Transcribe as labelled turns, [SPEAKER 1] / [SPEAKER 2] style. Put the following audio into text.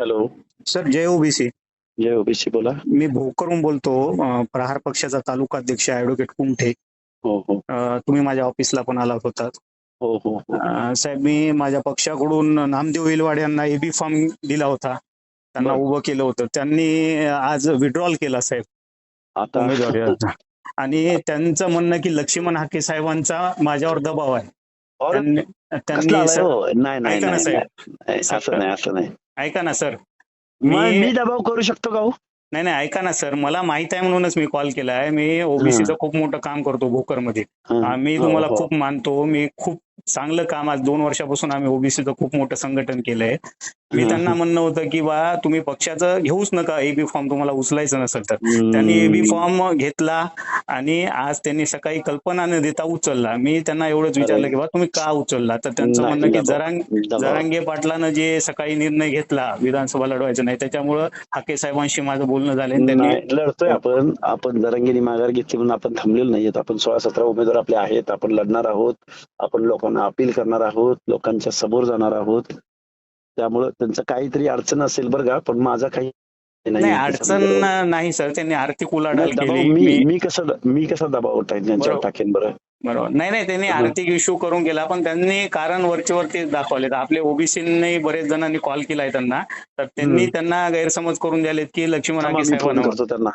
[SPEAKER 1] Hello.
[SPEAKER 2] Sir जय OBC.
[SPEAKER 1] जय OBC बोला.
[SPEAKER 2] मी भोकरून बोलतो प्रहार पक्षाचा तालुका अध्यक्ष ऍडव्होकेट कुमठे
[SPEAKER 1] हो हो.
[SPEAKER 2] तुम्ही माझ्या ऑफिसला पण आला होता
[SPEAKER 1] हो हो हो.
[SPEAKER 2] साहेब मी माझ्या पक्षाकडून नामदेव इलवाड यांना एबी फॉर्म दिला होता. त्यांना. उभं केलं होतं. त्यांनी आज विड्रॉल केला साहेब.
[SPEAKER 1] आता?
[SPEAKER 2] उमेदवारी. आणि त्यांचं म्हणणं की लक्ष्मण हाके साहेबांचा माझ्यावर दबाव आहे. त्यांनी
[SPEAKER 1] हो? नाही. असं नाही असं नाही.
[SPEAKER 2] ऐका ना सर.
[SPEAKER 1] मग
[SPEAKER 2] मी
[SPEAKER 1] मी दबाव करू शकतो का हो?
[SPEAKER 2] नाही नाही ऐका ना सर. मला माहीत आहे म्हणूनच मी कॉल केला आहे. मी ओबीसीचं खूप मोठं काम करतो भोकरमध्ये.
[SPEAKER 1] हं.
[SPEAKER 2] आम्ही
[SPEAKER 1] हो,
[SPEAKER 2] तुम्हाला
[SPEAKER 1] हो.
[SPEAKER 2] खूप मानतो. मी खूप चांगलं काम आज दोन वर्षापासून आम्ही ओबीसीचं खूप मोठं संघटन केलंय. मी त्यांना. म्हणणं होतं की बा तुम्ही पक्षाचं घेऊच नका. एबी फॉर्म तुम्हाला उचलायचं नसेल तर. त्यांनी एबी फॉर्म घेतला. आणि आज त्यांनी सकाळी कल्पना न देता उचलला. मी त्यांना एवढंच विचारलं की बा तुम्ही का उचलला? तर त्यांचं म्हणणं की जरांग. जरांगे पाटलानं जे सकाळी निर्णय घेतला विधानसभा लढवायचं नाही त्याच्यामुळं हाके साहेबांशी माझं बोलणं झालं त्यांनी
[SPEAKER 1] लढतोय आपण. आपण जरंगीने माघार घेतली म्हणून आपण थांबलेलो नाहीयेत आपण सोळा सतरा उमेदवार आपले आहेत. आपण लढणार आहोत. आपण लोकांना अपील करणार आहोत. लोकांच्या समोर जाणार आहोत. त्यामुळं त्यांचं काहीतरी अडचण असेल बरं का पण माझा काही
[SPEAKER 2] नाही अडचण नाही सर. त्यांनी आर्थिक उलाढाल केली.
[SPEAKER 1] मी
[SPEAKER 2] मी
[SPEAKER 1] कसं मी कसा दबाव त्यांच्यावर
[SPEAKER 2] बरोबर.
[SPEAKER 1] टाकेन बरं?
[SPEAKER 2] बरोबर. नाही नाही त्यांनी. आर्थिक इश्यू करून गेला पण त्यांनी कारण वरचे वरती दाखवले आपले ओबीसीने बरेच जणांनी कॉल केलाय त्यांना. तर त्यांनी. त्यांना गैरसमज करून द्यालेत की लक्ष्मण साहेबांना
[SPEAKER 1] करतो त्यांना.